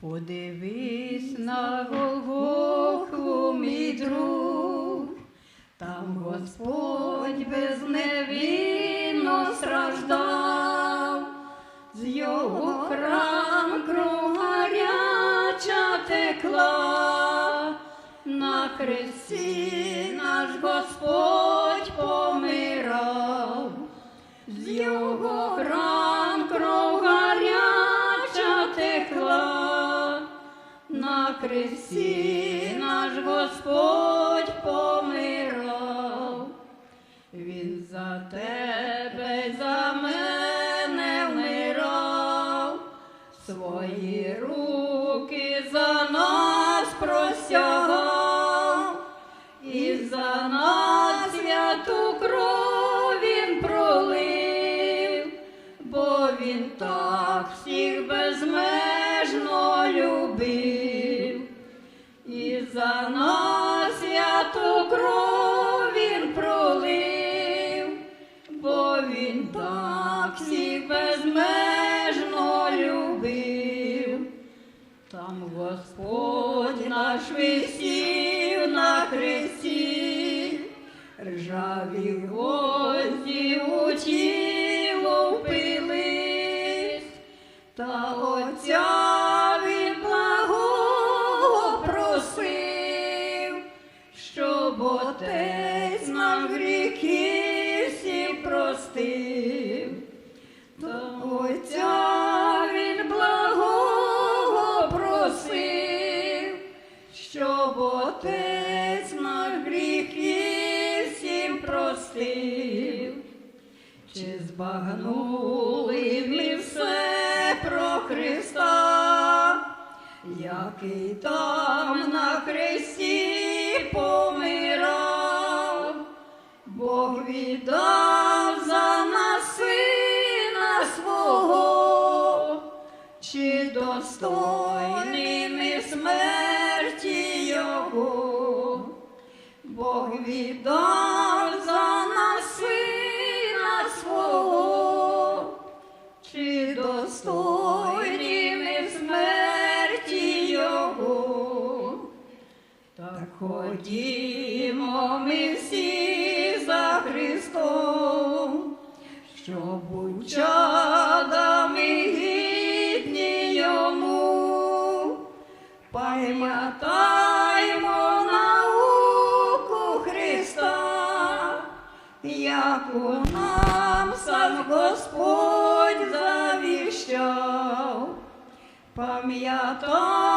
Подивись на Голгофу, мій друг, там Господь безневинно страждав, з його храм кров гаряча текла, на хресті наш Господь на хресті наш Господь помирав. Він за тебе, за мене вмирав, свої руки за нас простягав, і за нас святу кров він пролив, бо він так всіх безмежно за нас святу кров він пролив, бо він так всіх безмежно любив. Там Господь наш висів на хресті, ржаві гвозді у тіло впились, та Отця Отець нам гріхи всі простив. Та Отця він благого просив, щоб Отець наш гріхи всім простив. Чи збагнули ми все про Христа, який там на хресті чи достойні ми смерті Його, Бог віддав за нас сина свого, чи достойні ми смерті Його. Так ходімо ми всі за Христом, щоб будь пам'ятаймо науку Христа, яку нам сам Господь завіщав. Пам'ятай